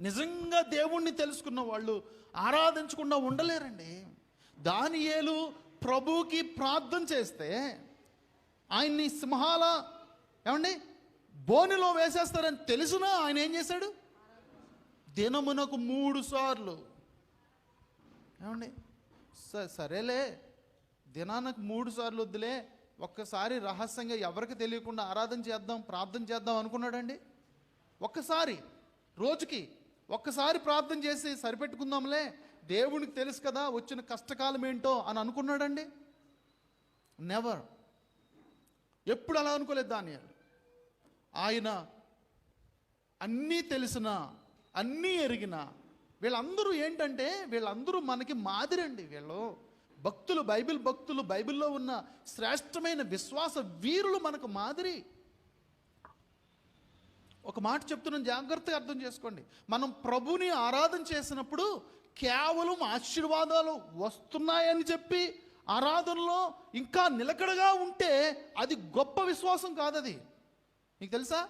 నిజంగా దేవుణ్ణి తెలుసుకున్న వాళ్ళు ఆరాధించకుండా ఉండలేరండి. దానియేలు ప్రభువుకి ప్రార్థన చేస్తే ఆయన్ని సింహాల ఏమండి? బోనిలో వేసేస్తారని తెలిసినా ఆయన ఏం చేశాడు? దినమునకు మూడు సార్లు. ఏమండి? స- సరేలే. దినానికి మూడు సార్లు వద్దులే. ఒక్కసారి రహస్యంగా ఎవరికి తెలియకుండా ఆరాధన చేద్దాం ప్రార్థన చేద్దాం అనుకున్నాడండి? ఒక్కసారి రోజుకి ఒక్కసారి ప్రార్థన చేసి సరిపెట్టుకుందాంలే. దేవునికి తెలుసు కదా వచ్చిన కష్టకాలం ఏంటో అని అనుకున్నాడండి? నెవర్ ఎప్పుడు అలా అనుకోలేదు దానియాలు. ఆయన అన్నీ తెలిసిన అన్నీ ఎరిగిన వీళ్ళందరూ ఏంటంటే వీళ్ళందరూ మనకి మాదిరండి వీళ్ళు. భక్తులు బైబిల్ భక్తులు బైబిల్లో ఉన్న శ్రేష్టమైన విశ్వాస వీరులు మనకు మాదిరి. ఒక మాట చెప్తున్నాను జాగ్రత్తగా అర్థం చేసుకోండి. మనం ప్రభుని ఆరాధన చేసినప్పుడు కేవలం ఆశీర్వాదాలు వస్తున్నాయని చెప్పి ఆరాధనలో ఇంకా నిలకడగా ఉంటే అది గొప్ప విశ్వాసం కాదది. మీకు తెలుసా?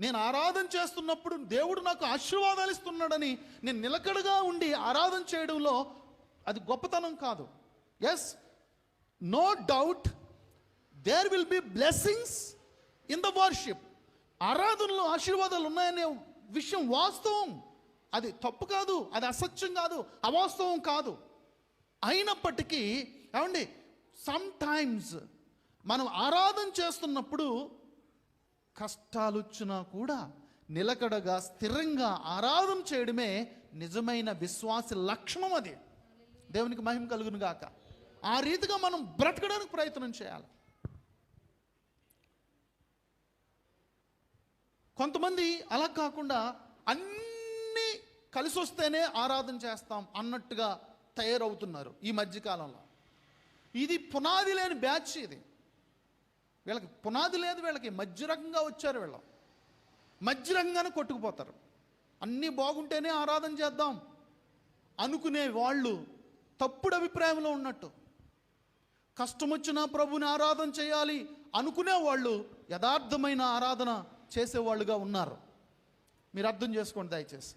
నేను ఆరాధన చేస్తున్నప్పుడు దేవుడు నాకు ఆశీర్వాదాలు ఇస్తున్నాడని నేను నిలకడగా ఉండి ఆరాధన చేయడంలో అది గొప్పతనం కాదు. Yes no doubt there will be blessings in the worship ఆరాధనలో ఆశీర్వాదాలు ఉన్నాయనే విషయం వాస్తవం. అది తప్పు కాదు అది అసత్యం కాదు అవాస్తవం కాదు. అయినప్పటికీ ఏమండి సమ్ టైమ్స్ మనం ఆరాధన చేస్తున్నప్పుడు కష్టాలు వచ్చినా కూడా నిలకడగా స్థిరంగా ఆరాధన చేయడమే నిజమైన విశ్వాస లక్షణం అది. దేవునికి మహిమ కలుగును గాక ఆ రీతిగా మనం బ్రతకడానికి ప్రయత్నం చేయాలి. కొంతమంది అలా కాకుండా అన్నీ కలిసి వస్తేనే ఆరాధన చేస్తాం అన్నట్టుగా తయారవుతున్నారు ఈ మధ్యకాలంలో ఇది పునాది లేని బ్యాచ్ ఇది. వీళ్ళకి పునాది లేదు వీళ్ళకి మధ్యరకంగా వచ్చారు వీళ్ళు. మధ్యరకంగానే కొట్టుకుపోతారు. అన్నీ బాగుంటేనే ఆరాధన చేద్దాం అనుకునే వాళ్ళు తప్పుడు అభిప్రాయంలో ఉన్నట్టు. కష్టం వచ్చినా ప్రభుని ఆరాధన చేయాలి అనుకునే వాళ్ళు యథార్థమైన ఆరాధన చేసేవాళ్ళుగా ఉన్నారు. మీరు అర్థం చేసుకోండి దయచేసి.